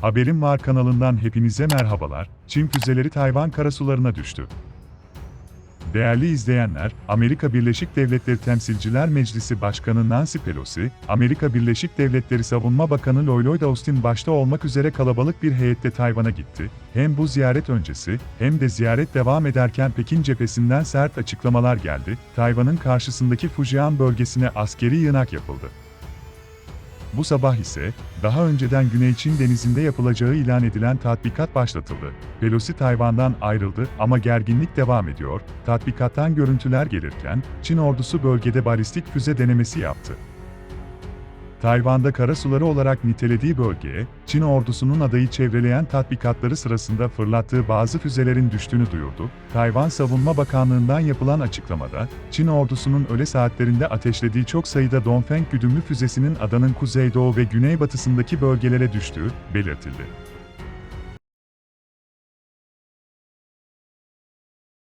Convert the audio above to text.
Haberim Var kanalından hepinize merhabalar. Çin füzeleri Tayvan karasularına düştü. Değerli izleyenler, Amerika Birleşik Devletleri Temsilciler Meclisi Başkanı Nancy Pelosi, Amerika Birleşik Devletleri Savunma Bakanı Lloyd Austin başta olmak üzere kalabalık bir heyette Tayvan'a gitti. Hem bu ziyaret öncesi, hem de ziyaret devam ederken Pekin cephesinden sert açıklamalar geldi. Tayvan'ın karşısındaki Fujian bölgesine askeri yığınak yapıldı. Bu sabah ise, daha önceden Güney Çin denizinde yapılacağı ilan edilen tatbikat başlatıldı. Pelosi Tayvan'dan ayrıldı ama gerginlik devam ediyor. Tatbikattan görüntüler gelirken, Çin ordusu bölgede balistik füze denemesi yaptı. Tayvan'da kara suları olarak nitelediği bölgeye, Çin ordusunun adayı çevreleyen tatbikatları sırasında fırlattığı bazı füzelerin düştüğünü duyurdu. Tayvan Savunma Bakanlığı'ndan yapılan açıklamada, Çin ordusunun öğle saatlerinde ateşlediği çok sayıda Dongfeng güdümlü füzesinin adanın kuzeydoğu ve güneybatısındaki bölgelere düştüğü belirtildi.